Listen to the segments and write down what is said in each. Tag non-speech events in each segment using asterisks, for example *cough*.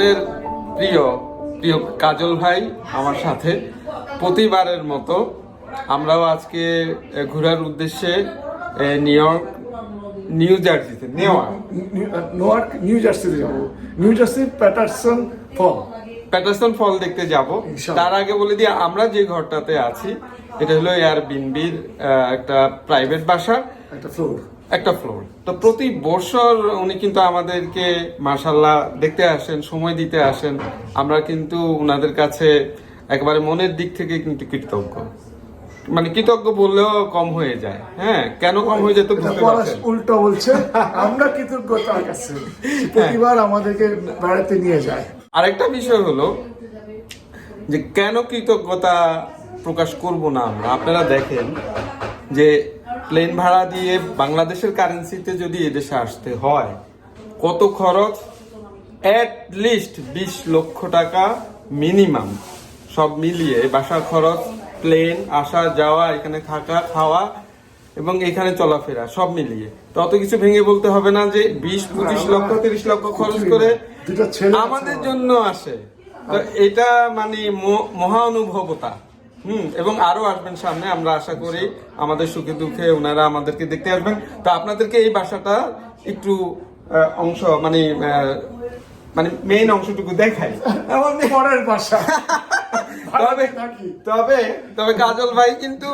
আমাদের প্রিয় প্রিয় কাজল ভাই আমার সাথে প্রতিবারের মতো আমরাও আজকে ঘোরার উদ্দেশ্যে নিউ ইয়র্ক নিউ জার্সিতে নিউ ইয়র্ক। নিউ জার্সিতে যাব। New Jersey Paterson Fall. Paterson Fall দেখতে যাব। তার আগে বলে দিই আমরা যে ঘরটাতে আছি এটা হলো এয়ার বিনবির একটা প্রাইভেট বাসা। একটা ফ্লোর একটা ফ্লোর তো প্রতি বছর উনি কিন্তু আমাদেরকে মার্শাল্লাহ দেখতে আসেন সময় দিতে আসেন। আমরা কিন্তু ওনাদের কাছে একেবারে মনের দিক থেকে কিন্তু কৃতজ্ঞ। মানে কৃতজ্ঞ বললেও কম হয়ে যায়। হ্যাঁ কেন কম হয়ে যায় বুঝতে উল্টো বলছে আমরা কৃতজ্ঞ তার কাছে। প্রতিবার আমাদেরকে বেড়াতে নিয়ে যায়। আরেকটা বিষয় হলো যে কেন কৃতজ্ঞতা প্রকাশ করব না আমরা? আপনারা দেখেন যে প্লেন ভাড়া দিয়ে বাংলাদেশের কারেন্সিতে যদি এদেশে আসতে হয় কত খরচ? অ্যাট লিস্ট বিশ লক্ষ টাকা মিনিমাম সব মিলিয়ে বাসা খরচ প্লেন আসা যাওয়া এখানে থাকা খাওয়া এবং এখানে চলাফেরা সব মিলিয়ে। তত কিছু ভেঙে বলতে হবে না যে বিশ পঁচিশ লক্ষ তিরিশ লক্ষ খরচ করে আমাদের জন্য আসে। তো এটা মানে মহা অনুভবতা হুম এবং আরও আসবেন সামনে আমরা আশা করি আমাদের সুখে দুঃখে ওনারা আমাদেরকে দেখতে আসবেন। তো আপনাদেরকে এই বাসাটা একটু অংশ মানে মানে মেইন অংশটুকু দেখাই। পরের বাসা। তবে তবে তবে কাজল ভাই কিন্তু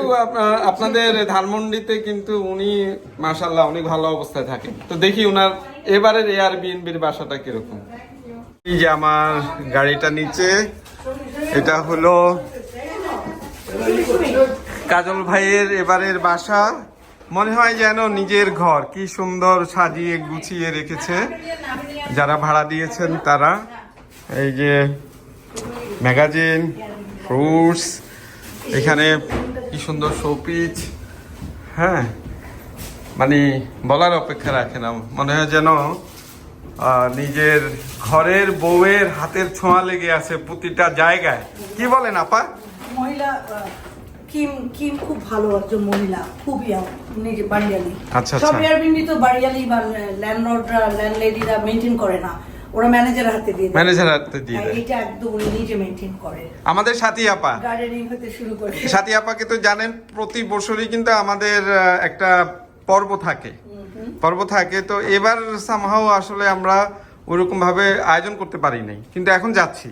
আপনাদের ধানমন্ডিতে কিন্তু উনি মাশাল্লাহ অনেক ভালো অবস্থায় থাকেন। তো দেখি ওনার এবারের এয়ার বিএনবির বাসাটা কীরকম? এই যে আমার গাড়িটা নিচে এটা হলো কাজল ভাইয়ের এবারের বাসা। মনে হয় যেন নিজের ঘর। কি সুন্দর সাজিয়ে গুছিয়ে রেখেছে। যারা ভাড়া দিয়েছেন তারা। এই যে ম্যাগাজিন, ফ্রুটস, এখানে কি সুন্দর শোপিচ হ্যাঁ মানে বলার অপেক্ষা রাখে না। মনে হয় যেন নিজের ঘরের বউয়ের হাতের ছোঁয়া লেগে আছে প্রতিটা জায়গায়। কি বলেন আপা? মহিলা কিম কিম খুব ভালো একজন মহিলা আহ, নিজে বাড়িয়ালি আচ্ছা, সব আচ্ছা। এয়ারবিনবি তো বাড়িয়ালি বা ল্যান্ডলর্ডরা ল্যান্ডলেডিরা মেনটেন করে না। ওরা ম্যানেজারের হাতে দিয়ে ম্যানেজার হাতে দিয়ে হ্যাঁ, দেয়। এটা একদম উনি নিজে মেনটেন করে। আমাদের সাথী আপা। গার্ডেনিং হতে শুরু করে। সাথী আপাকে তো জানেন প্রতি বছরই কিন্তু আমাদের একটা পর্ব থাকে। পর্ব থাকে তো এবার সামহাও আসলে আমরা ওরকম ভাবে আয়োজন করতে পারি নাই। কিন্তু এখন যাচ্ছি।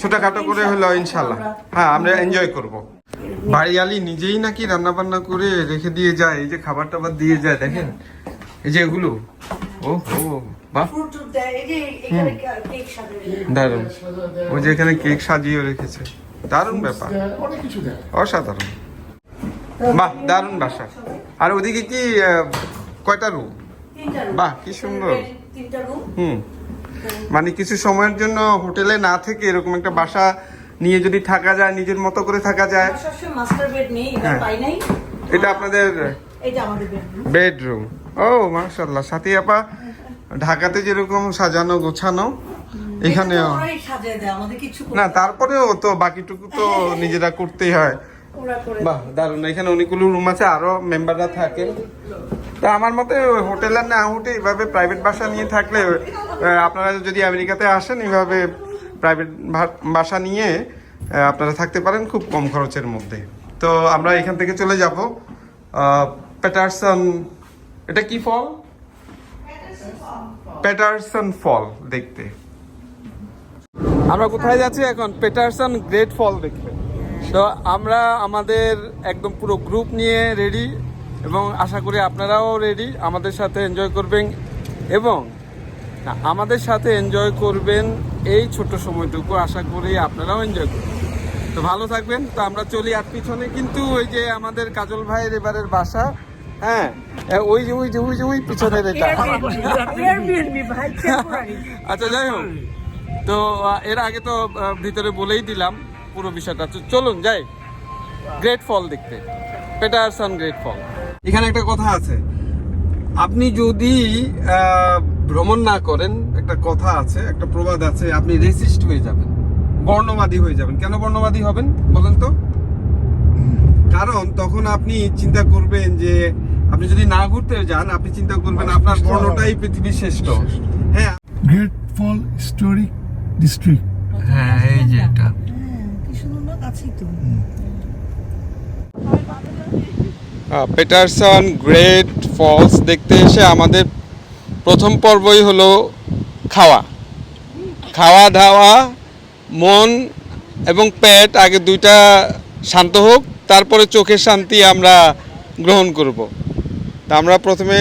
ছোটখাটো করে হলো ইনশাল্লাহ হ্যাঁ আমরা এনজয় করব। বাড়িয়ালি নিজেই নাকি রান্না বান্না করে রেখে দিয়ে যায় এই যে খাবার টাবার দিয়ে যায় দেখেন? এই যে এগুলো। ও ও বাহ ফ্রুট দেয় যে এখানে কেক দারুণ। ওই যে এখানে কেক সাজিয়ে রেখেছে। দারুণ ব্যাপার। অনেক কিছু দেয়। অসাধারণ। বাহ দারুণ বাসা আর ওদিকে কি কয়টা রুম। বাহ, কি সুন্দর। হুম। মানে কিছু সময়ের জন্য হোটেলে না থেকে এরকম একটা বাসা নিয়ে যদি থাকা যায় নিজের মতো করে থাকা যায়। মাস্টার বেড নেই হ্যাঁ। পাই নাই। এটা আপনাদের এটা আমাদের বেডরুম বেডরুম ও মাশাল্লাহ সাথী আপা ঢাকাতে যেরকম সাজানো গোছানো এখানেও না তারপরেও তো বাকিটুকু তো *laughs* নিজেরা করতেই হয়। বাহ দারুণ। এখানে অনেকগুলো রুম আছে আরও মেম্বাররা থাকে। তা আমার মতে হোটেল আর না হোটে এইভাবে প্রাইভেট বাসা নিয়ে থাকলে আপনারা যদি আমেরিকাতে আসেন এইভাবে প্রাইভেট বাসা নিয়ে আপনারা থাকতে পারেন খুব কম খরচের মধ্যে। তো আমরা এখান থেকে চলে যাব। প্যাটারসন এটা কি ফল? প্যাটারসন ফল দেখতে। আমরা কোথায় যাচ্ছি এখন? পেটারসন গ্রেট ফল দেখতে। তো আমরা আমাদের একদম পুরো গ্রুপ নিয়ে রেডি এবং আশা করি আপনারাও রেডি আমাদের সাথে এনজয় করবেন এবং আমাদের সাথে এনজয় করবেন এই ছোট সময়টুকু আশা করি আপনারাও এনজয় করবেন তো ভালো থাকবেন। তো আমরা চলি আর পিছনে কিন্তু ওই যে আমাদের কাজল ভাইয়ের এবারের বাসা হ্যাঁ? ওই যে ওই যে ওই যে ওই পিছনের এটা। *laughs* আচ্ছা যাই হোক। তো এর আগে তো ভিতরে বলেই দিলাম পুরো বিষয়টা। চলুন যাই। গ্রেট ফল দেখতে। পেটারসন গ্রেট ফল এখানে একটা কথা আছে। আপনি যদি ভ্রমণ না করেন একটা কথা আছে একটা প্রবাদ আছে আপনি রেসিস্ট হয়ে যাবেন বর্ণবাদী হয়ে যাবেন। কেন বর্ণবাদী হবেন বলেন তো? কারণ তখন আপনি চিন্তা করবেন যে আপনি যদি না ঘুরতে যান আপনি চিন্তা করবেন আপনার বর্ণটাই পৃথিবীর শ্রেষ্ঠ। হ্যাঁ। গ্রেট ফল হিস্টোরিক ডিস্ট্রিক্ট হ্যাঁ এই যে এটা। হ্যাঁ কি সুন্দর না কাছেই তো পেটারসন গ্রেট ফলস দেখতে এসে আমাদের প্রথম পর্বই হলো খাওয়া। খাওয়া দাওয়া মন এবং পেট আগে দুইটা শান্ত হোক তারপরে চোখের শান্তি আমরা গ্রহণ করব। তা আমরা প্রথমে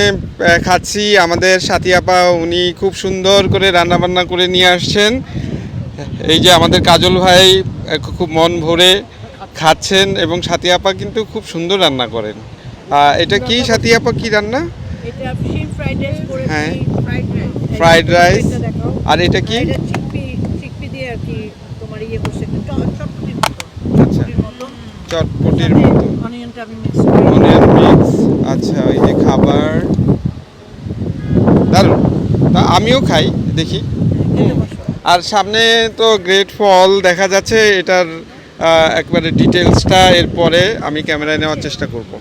খাচ্ছি। আমাদের সাথী আপা উনি খুব সুন্দর করে রান্নাবান্না করে নিয়ে আসছেন। এই যে আমাদের কাজল ভাই খুব মন ভরে খাচ্ছেন এবং সাথী আপা কিন্তু খুব সুন্দর রান্না করেন। এটা কি? সাথী আপা কি রান্না? হ্যাঁ। ফ্রাইড রাইস আর এটা কি? এটা চিকপি চিকপি দিয়ে আর কি তোমার ইয়ে চটপটির মতো। আচ্ছা। মিক্স অনিয়ন মিক্স আচ্ছা এই যে খাবার। দারুণ। তা আমিও খাই দেখি। আর সামনে তো গ্রেট ফল দেখা যাচ্ছে এটার একবারে ডিটেলসটা এরপরে আমি ক্যামেরায় নেওয়ার চেষ্টা করব।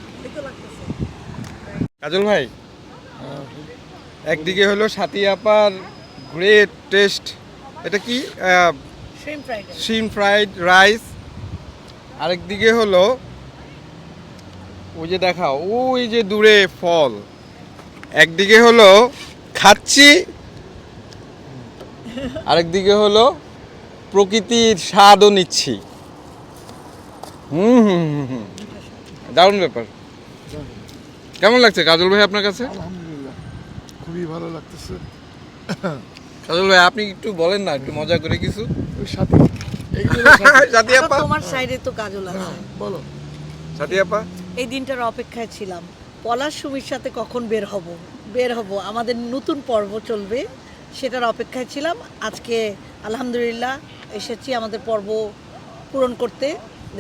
কাজল ভাই একদিকে হলো সাথী আপার গ্রেট টেস্ট এটা কি? শিম ফ্রাইড রাইস শিম ফ্রাইড রাইস আরেকদিকে হলো ওই যে দেখাও ওই যে দূরে ফল। একদিকে হলো খাচ্ছি আরেকদিকে হলো প্রকৃতির স্বাদও নিচ্ছি। হুম হুম হুম হুম। দারুণ ব্যাপার। কেমন লাগছে কাজল ভাই আপনার কাছে? আলহামদুলিল্লাহ। খুবই ভালো লাগতেছে। কাজল ভাই আপনি একটু বলেন না একটু মজা করে কিছু। ওই সাথে। সাথী। *laughs* আপা? তোমার সাইডে তো কাজল আছে। হ্যাঁ, বলো। সাথী আপা? এই দিনটার অপেক্ষায় ছিলাম। পলাশ সুমির সাথে কখন বের হব? বের হব। আমাদের নতুন পর্ব চলবে। সেটার অপেক্ষায় ছিলাম। আজকে আলহামদুলিল্লাহ এসেছি আমাদের পর্ব পূরণ করতে।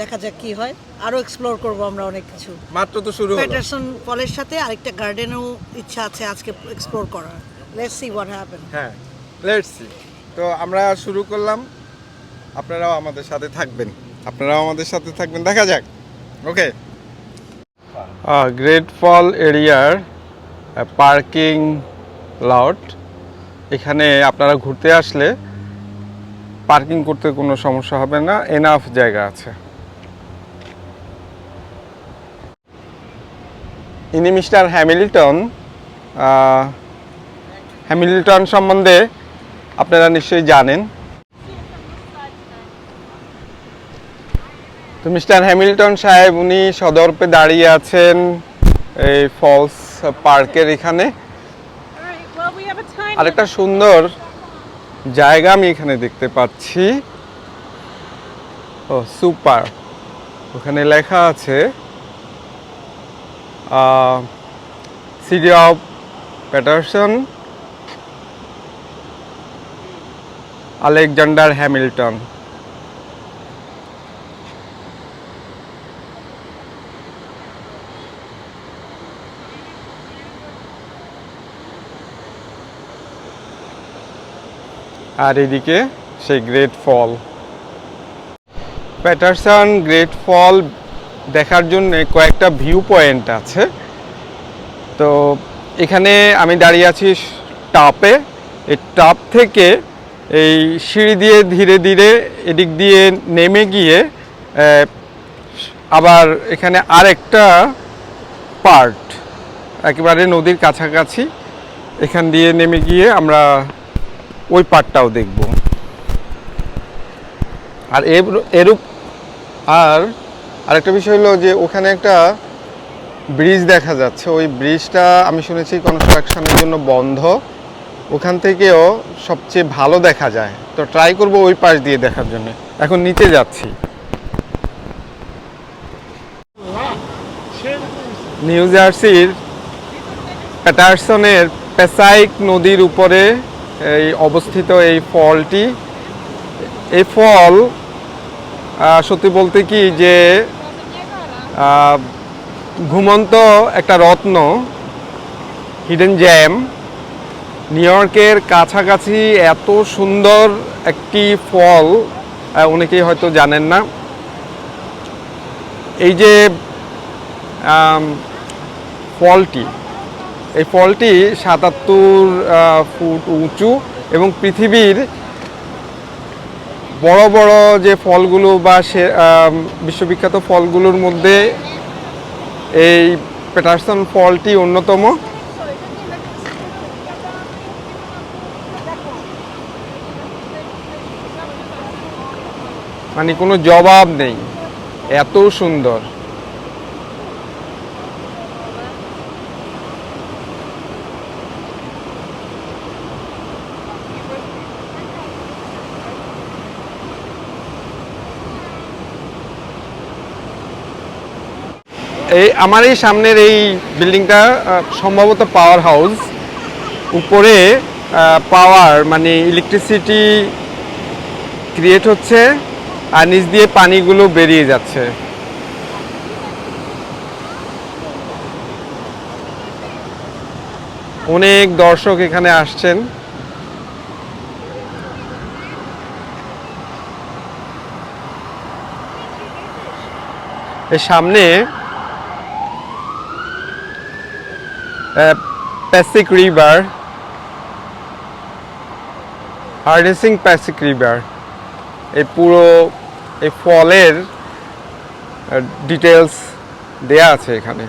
দেখা যাক কি হয়। আরও এক্সপ্লোর করব আমরা অনেক কিছু। মাত্র তো শুরু হলো। প্যাটারসন ফলের সাথে আরেকটা গার্ডেনও ইচ্ছা আছে আজকে এক্সপ্লোর করার। লেটস সি হোয়াট হ্যাপেন হ্যাঁ লেটস সি তো আমরা শুরু করলাম। আপনারাও আমাদের সাথে থাকবেন। আপনারাও আমাদের সাথে থাকবেন। দেখা যাক। ওকে গ্রেট ফল এরিয়ার পার্কিং লট এখানে আপনারা ঘুরতে আসলে পার্কিং করতে কোনো সমস্যা হবে না। এনাফ জায়গা আছে। ইনি মিস্টার হ্যামিল্টন হ্যামিল্টন সম্বন্ধে আপনারা নিশ্চয়ই জানেন। তো মিস্টার হ্যামিল্টন সাহেব, উনি সদর্পে দাঁড়িয়ে আছেন এই ফলস পার্কের এখানে। আরেকটা সুন্দর জায়গা আমি এখানে দেখতে পাচ্ছি। ও, সুপার। ওখানে লেখা আছে City of Paterson Alexander Hamilton আর এদিকে সেই great fall Paterson great fall দেখার জন্য কয়েকটা ভিউ পয়েন্ট আছে। তো এখানে আমি দাঁড়িয়ে আছি টপে এই টপ থেকে এই সিঁড়ি দিয়ে ধীরে ধীরে এদিক দিয়ে নেমে গিয়ে আবার এখানে আরেকটা পার্ট একেবারে নদীর কাছাকাছি, এখান দিয়ে নেমে গিয়ে আমরা ওই পার্টটাও দেখব। আর এর- এরূপ, আর আরেকটা বিষয় হলো যে ওখানে একটা ব্রিজ দেখা যাচ্ছে। ওই ব্রিজটা আমি শুনেছি কনস্ট্রাকশনের জন্য বন্ধ। ওখান থেকেও সবচেয়ে ভালো দেখা যায়। তো ট্রাই করব ওই পাশ দিয়ে দেখার জন্য। এখন নিচে যাচ্ছি। নিউ জার্সির প্যাটারসনের প্যাসাইক নদীর উপরে এই অবস্থিত এই ফলটি। এই ফল সত্যি বলতে কি যে ঘুমন্ত একটা রত্ন হিডেন জ্যাম নিউ ইয়র্কের কাছাকাছি এত সুন্দর একটি ফল অনেকেই হয়তো জানেন না। এই যে ফলটি, এই ফলটি সাতাত্তর ফুট উঁচু এবং পৃথিবীর বড় বড় যে ফলগুলো বা সে বিশ্ববিখ্যাত ফলগুলোর মধ্যে এই পেটারসন ফলটি অন্যতম। মানে কোনো জবাব নেই। এত সুন্দর। এই আমার এই সামনের এই বিল্ডিংটা সম্ভবত পাওয়ার হাউস উপরে পাওয়ার মানে ইলেকট্রিসিটি ক্রিয়েট হচ্ছে আর নিচ দিয়ে পানিগুলো বেরিয়ে যাচ্ছে। অনেক দর্শক এখানে আসছেন। এর সামনে Pasig river harnessing Pasig river এই পুরো এই ফলের ডিটেলস দেয়া আছে এখানে।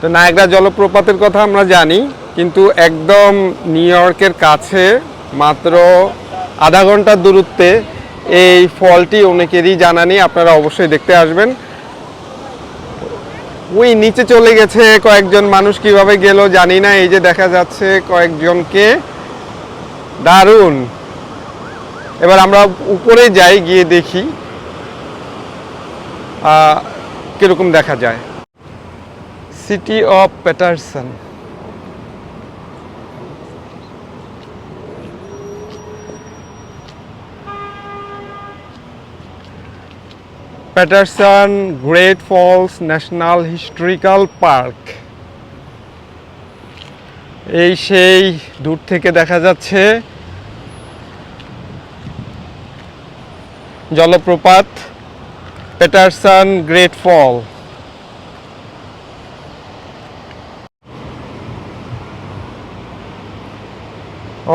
তো নায়গ্রা জলপ্রপাতের কথা আমরা জানি, কিন্তু একদম নিউ ইয়র্কের কাছে মাত্র আধা ঘণ্টার দূরত্বে এই ফলটি অনেকেরই জানা নেই, আপনারা অবশ্যই দেখতে আসবেন। ওই নিচে চলে গেছে কয়েকজন মানুষ, কীভাবে গেল জানি না, এই যে দেখা যাচ্ছে কয়েকজনকে। দারুণ! এবার আমরা উপরে যাই, গিয়ে দেখি কীরকম দেখা যায়। City of Paterson Paterson Great Falls National Historical Park এই সেই দূর থেকে দেখা যাচ্ছে জলপ্রপাত প্যাটারসন গ্রেট ফল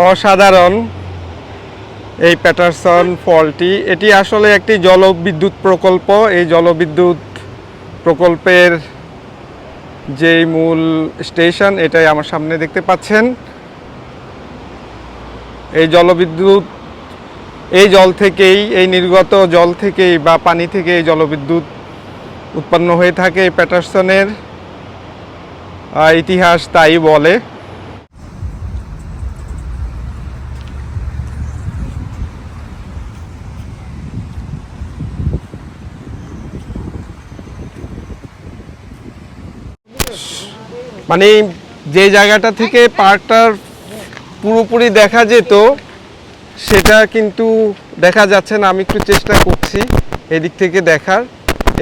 অসাধারণ। এই প্যাটারসন ফলটি এটি আসলে একটি জলবিদ্যুৎ প্রকল্প। এই জলবিদ্যুৎ প্রকল্পের যে মূল স্টেশন এটাই আমার সামনে দেখতে পাচ্ছেন। এই জলবিদ্যুৎ, এই জল থেকেই, এই নির্গত জল থেকেই বা পানি থেকে এই জলবিদ্যুৎ উৎপন্ন হয়ে থাকে এই প্যাটারসনের ইতিহাস তাই বলে। মানে যে জায়গাটা থেকে পার্কটার পুরোপুরি দেখা যেত, সেটা কিন্তু দেখা যাচ্ছে না। আমি একটু চেষ্টা করছি এদিক থেকে দেখার,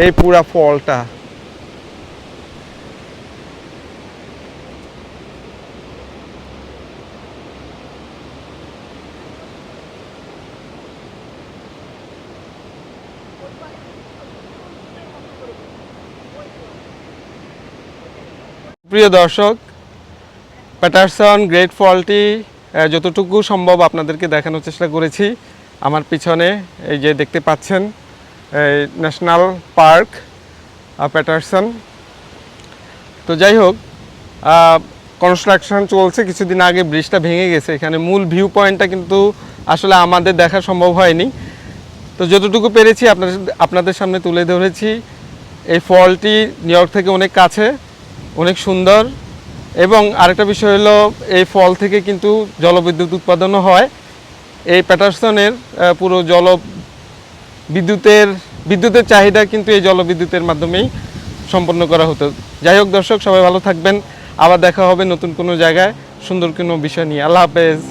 এই পুরা ফলটা। প্রিয় দর্শক প্যাটারসন গ্রেট ফলটি যতটুকু সম্ভব আপনাদেরকে দেখানোর চেষ্টা করেছি। আমার পিছনে এই যে দেখতে পাচ্ছেন এই ন্যাশনাল পার্ক প্যাটারসন তো যাই হোক কনস্ট্রাকশন চলছে, কিছুদিন আগে ব্রিজটা ভেঙে গেছে। এখানে মূল ভিউ পয়েন্টটা কিন্তু আসলে আমাদের দেখা সম্ভব হয়নি। তো যতটুকু পেরেছি আপনাদের আপনাদের সামনে তুলে ধরেছি। এই ফলটি নিউ ইয়র্ক থেকে অনেক কাছে। অনেক সুন্দর। এবং আরেকটা বিষয় হলো, এই ফল থেকে কিন্তু জলবিদ্যুৎ উৎপাদনও হয়। এই প্যাটারসনের পুরো জল বিদ্যুতের বিদ্যুতের চাহিদা কিন্তু এই জলবিদ্যুতের মাধ্যমেই সম্পন্ন করা হতো। যাই হোক দর্শক, সবাই ভালো থাকবেন। আবার দেখা হবে নতুন কোনো জায়গায় সুন্দর কোনো বিষয় নিয়ে। আল্লাহ হাফেজ।